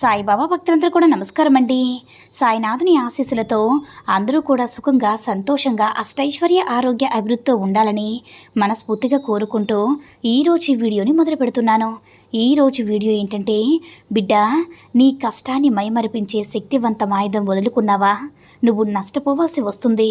సాయిబాబా భక్తులందరూ కూడా నమస్కారం అండి సాయినాథుని ఆశీస్సులతో అందరూ కూడా సుఖంగా సంతోషంగా అష్టైశ్వర్య ఆరోగ్య అభివృద్ధితో ఉండాలని మనస్ఫూర్తిగా కోరుకుంటూ ఈరోజు ఈ వీడియోని మొదలు పెడుతున్నాను. ఈరోజు వీడియో ఏంటంటే బిడ్డ నీ కష్టాన్ని మైమరిపించే శక్తివంతం ఆయుధం వదులుకున్నావా? నువ్వు నష్టపోవాల్సి వస్తుంది.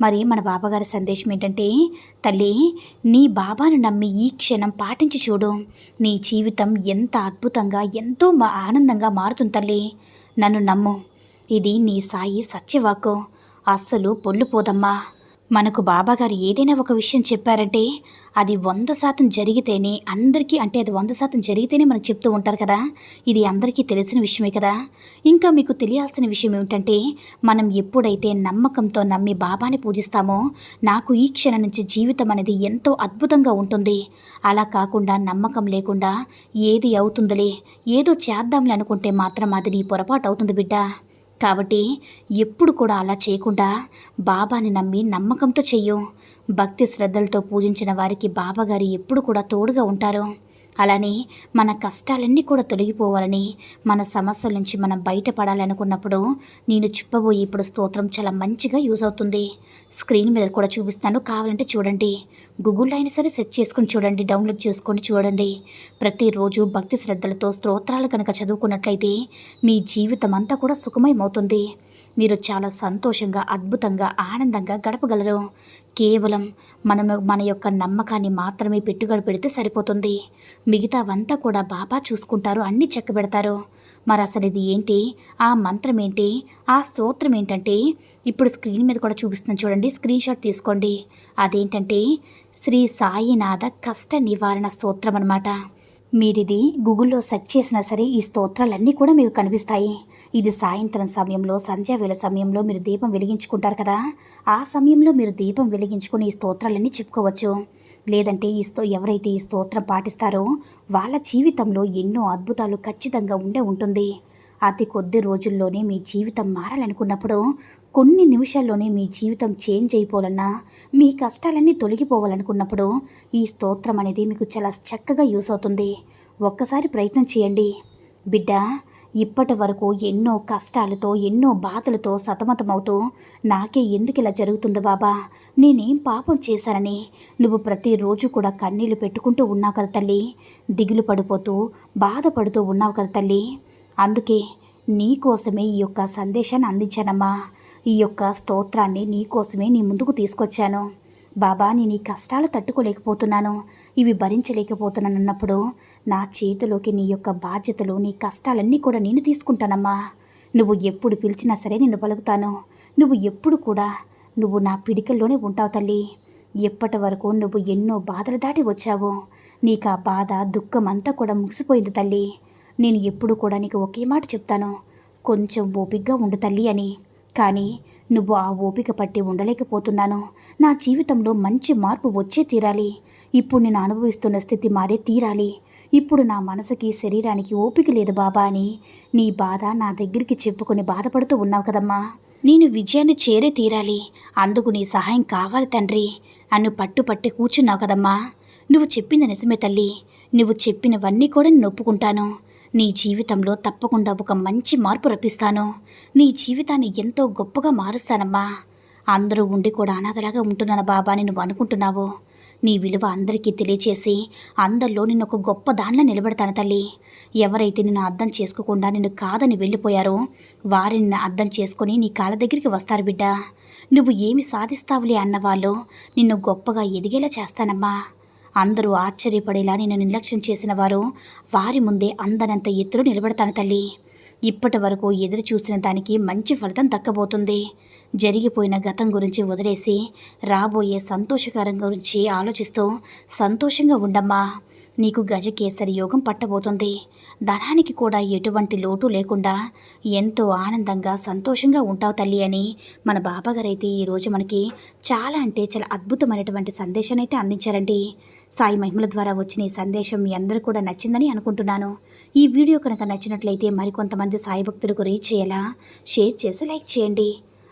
మరి మన బాబాగారి సందేశం ఏంటంటే తల్లి నీ బాబాను నమ్మి ఈ క్షణం పాటించి చూడు. నీ జీవితం ఎంత అద్భుతంగా ఎంతో మా ఆనందంగా మారుతుంది తల్లి. నన్ను నమ్ము. ఇది నీ సాయి సత్యవాకు. అస్సలు పొల్లుపోదమ్మా. మనకు బాబాగారు ఏదైనా ఒక విషయం చెప్పారంటే అది వంద శాతం జరిగితేనే అందరికీ అంటే అది వంద శాతం జరిగితేనే మనకు చెప్తూ ఉంటారు కదా. ఇది అందరికీ తెలిసిన విషయమే కదా. ఇంకా మీకు తెలియాల్సిన విషయం ఏమిటంటే మనం ఎప్పుడైతే నమ్మకంతో నమ్మి బాబాని పూజిస్తామో నాకు ఈ క్షణం నుంచి జీవితం అనేది ఎంతో అద్భుతంగా ఉంటుంది. అలా కాకుండా నమ్మకం లేకుండా ఏది అవుతుందిలే ఏదో చేద్దాంలే అనుకుంటే మాత్రం అది నీ పొరపాటు అవుతుంది బిడ్డ. కాబట్టి ఎప్పుడు కూడా అలా చేయకుండా బాబాని నమ్మి నమ్మకంతో చెయ్యు. భక్తి శ్రద్ధలతో పూజించిన వారికి బాబాగారు ఎప్పుడు కూడా తోడుగా ఉంటారు. అలానే మన కష్టాలన్నీ కూడా తొలగిపోవాలని మన సమస్యల నుంచి మనం బయటపడాలనుకున్నప్పుడు నేను చెప్పబోయే ఇప్పుడు స్తోత్రం చాలా మంచిగా యూజ్ అవుతుంది. స్క్రీన్ మీద కూడా చూపిస్తాను. కావాలంటే చూడండి. గూగుల్లో అయినా సరే సెర్చ్ చేసుకొని చూడండి. డౌన్లోడ్ చేసుకొని చూడండి. ప్రతిరోజు భక్తి శ్రద్ధలతో స్తోత్రాలు కనుక చదువుకున్నట్లయితే మీ జీవితం అంతా కూడా సుఖమయమవుతుంది. మీరు చాలా సంతోషంగా అద్భుతంగా ఆనందంగా గడపగలరు. కేవలం మనము మన యొక్క నమ్మకాన్ని మాత్రమే పెట్టుబడి పెడితే సరిపోతుంది. మిగతావంతా కూడా బాబా చూసుకుంటారు అన్నీ చెక్కబెడతారు. మరి అసలు ఇది ఏంటి? ఆ మంత్రం ఏంటి? ఆ స్తోత్రం ఏంటంటే ఇప్పుడు స్క్రీన్ మీద కూడా చూపిస్తున్నాను చూడండి స్క్రీన్ షాట్ తీసుకోండి. అదేంటంటే శ్రీ సాయినాథ కష్ట నివారణ స్తోత్రం అనమాట మీరిది గూగుల్లో సెర్చ్ చేసినా సరే ఈ స్తోత్రాలన్నీ కూడా మీకు కనిపిస్తాయి. ఇది సాయంత్రం సమయంలో సంధ్యావేళ సమయంలో మీరు దీపం వెలిగించుకుంటారు కదా? ఆ సమయంలో మీరు దీపం వెలిగించుకుని ఈ స్తోత్రాలన్నీ చెప్పుకోవచ్చు. లేదంటే ఈ స్తో ఎవరైతే ఈ స్తోత్రం పాటిస్తారో వాళ్ళ జీవితంలో ఎన్నో అద్భుతాలు ఖచ్చితంగా ఉండే ఉంటుంది. అతి కొద్ది రోజుల్లోనే మీ జీవితం మారాలనుకున్నప్పుడు కొన్ని నిమిషాల్లోనే మీ జీవితం చేంజ్ అయిపోవాలన్నా మీ కష్టాలన్నీ తొలగిపోవాలనుకున్నప్పుడు ఈ స్తోత్రం అనేది మీకు చాలా చక్కగా యూస్ అవుతుంది. ఒక్కసారి ప్రయత్నం చేయండి. బిడ్డ ఇప్పటి వరకు ఎన్నో కష్టాలతో ఎన్నో బాధలతో సతమతమవుతూ నాకే ఎందుకు ఇలా జరుగుతుందో బాబా? నేనేం పాపం చేశానని? నువ్వు ప్రతిరోజు కూడా కన్నీళ్ళు పెట్టుకుంటూ ఉన్నావు కదా తల్లి. దిగులు పడిపోతూ బాధపడుతూ ఉన్నావు కదా తల్లి. అందుకే నీకోసమే ఈ యొక్క సందేశాన్ని అందించానమ్మా. ఈ యొక్క స్తోత్రాన్ని నీకోసమే నీ ముందుకు తీసుకొచ్చాను. బాబా నేను ఈ కష్టాలు తట్టుకోలేకపోతున్నాను. ఇవి భరించలేకపోతున్నాను అన్నప్పుడు నా చేతిలోకి నీ యొక్క బాధ్యతలు నీ కష్టాలన్నీ కూడా నేను తీసుకుంటానమ్మా. నువ్వు ఎప్పుడు పిలిచినా సరే నేను పలుకుతాను. నువ్వు ఎప్పుడు కూడా నువ్వు నా పిడికల్లోనే ఉంటావు తల్లి. ఎప్పటి వరకు నువ్వు ఎన్నో బాధలు దాటి వచ్చావు నీకు ఆ బాధ దుఃఖం అంతా కూడా ముగిసిపోయింది తల్లి. నేను ఎప్పుడు కూడా నీకు ఒకే మాట చెప్తాను. కొంచెం ఓపికగా ఉండు తల్లి అని. కానీ నువ్వు ఆ ఓపిక పట్టి ఉండలేకపోతున్నాను. నా జీవితంలో మంచి మార్పు వచ్చే తీరాలి. ఇప్పుడు నేను అనుభవిస్తున్న స్థితి మారే తీరాలి. ఇప్పుడు నా మనసుకి శరీరానికి ఓపిక లేదు బాబా అని. నీ బాధ నా దగ్గరికి చెప్పుకొని బాధపడుతూ ఉన్నావు కదమ్మా. నేను విజయాన్ని చేరే తీరాలి. అందుకు నీ సహాయం కావాలి తండ్రి. అన్ను పట్టు పట్టి కూర్చున్నావు కదమ్మా. నువ్వు చెప్పింది నిజమే తల్లి. నువ్వు చెప్పినవన్నీ కూడా నేను ఒప్పుకుంటాను. నీ జీవితంలో తప్పకుండా ఒక మంచి మార్పు రప్పిస్తాను. నీ జీవితాన్ని ఎంతో గొప్పగా మారుస్తానమ్మా. అందరూ ఉండి కూడా అనాథలాగా ఉంటున్నాను బాబా అని నువ్వు అనుకుంటున్నావు. నీ విలువ అందరికీ తెలియచేసి అందరిలో నిన్ను ఒక గొప్ప దానిలో నిలబెడతాను తల్లి. ఎవరైతే నిన్ను అర్థం చేసుకోకుండా నిన్ను కాదని వెళ్ళిపోయారో వారిని నిన్ను అర్థం చేసుకొని నీ కాళ్ళ దగ్గరికి వస్తారు బిడ్డ. నువ్వు ఏమి సాధిస్తావులే అన్నవాళ్ళు నిన్ను గొప్పగా ఎదిగేలా చేస్తానమ్మా. అందరూ ఆశ్చర్యపడేలా నేను నిర్లక్ష్యం చేసిన వారు వారి ముందే అందనంత ఎత్తులో నిలబడతాను తల్లి. ఇప్పటి వరకు ఎదురు చూసిన దానికి మంచి ఫలితం దక్కబోతుంది. జరిగిపోయిన గతం గురించి వదిలేసి రాబోయే సంతోషకరం గురించి ఆలోచిస్తూ సంతోషంగా ఉండమ్మా. నీకు గజకేసరి యోగం పట్టబోతుంది. ధనానికి కూడా ఎటువంటి లోటు లేకుండా ఎంతో ఆనందంగా సంతోషంగా ఉంటావు తల్లి అని మన బాబాగారైతే ఈరోజు మనకి చాలా అంటే చాలా అద్భుతమైనటువంటి సందేశాన్ని అయితే అందించారండి. సాయి మహిమల ద్వారా వచ్చిన ఈ సందేశం మీ అందరూ కూడా నచ్చిందని అనుకుంటున్నాను. ఈ వీడియో కనుక నచ్చినట్లయితే మరికొంతమంది సాయి భక్తులకు రీచ్ చేయాలా షేర్ చేసి లైక్ చేయండి.